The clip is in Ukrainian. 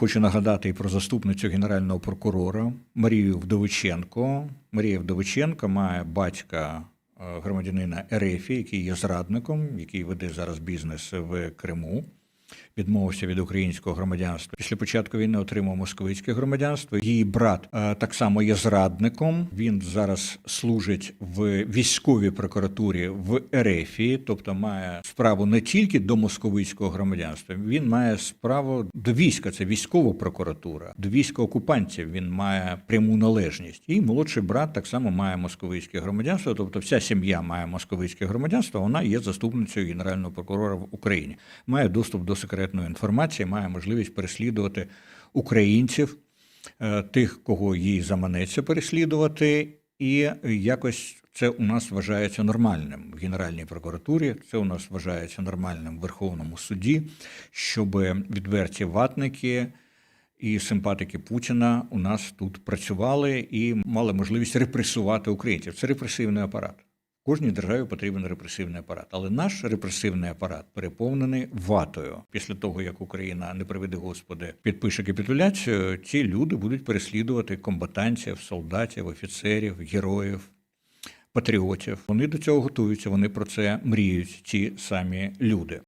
хочу нагадати і про заступницю генерального прокурора Марію Вдовиченко. Марія Вдовиченко має батька е, громадянина РФ, який є зрадником, який веде зараз бізнес в Криму. Відмовився від українського громадянства. Після початку війни отримав московицьке громадянство. Її брат е, так само є зрадником. Він зараз служить в військовій прокуратурі в Ерефії, тобто має справу не тільки до московицького громадянства, він має справу до війська. Це військова прокуратура, до війська окупантів. Він має пряму належність. І молодший брат так само має московицьке громадянство. Тобто, вся сім'я має московицьке громадянство. Вона є заступницею генерального прокурора в Україні. Має доступ до секретної інформації, має можливість переслідувати українців, е, тих, кого їй заманеться переслідувати, і якось це у нас вважається нормальним в Генеральній прокуратурі. Це у нас вважається нормальним в Верховному суді, щоб відверті ватники. І симпатики Путіна у нас тут працювали і мали можливість репресувати українців. Це репресивний апарат. Кожній державі потрібен репресивний апарат, але наш репресивний апарат переповнений ватою. Після того як Україна не приведе Господи, підпише капітуляцію, ці люди будуть переслідувати комбатантів, солдатів, офіцерів, героїв, патріотів. Вони до цього готуються. Вони про це мріють. Ті самі люди.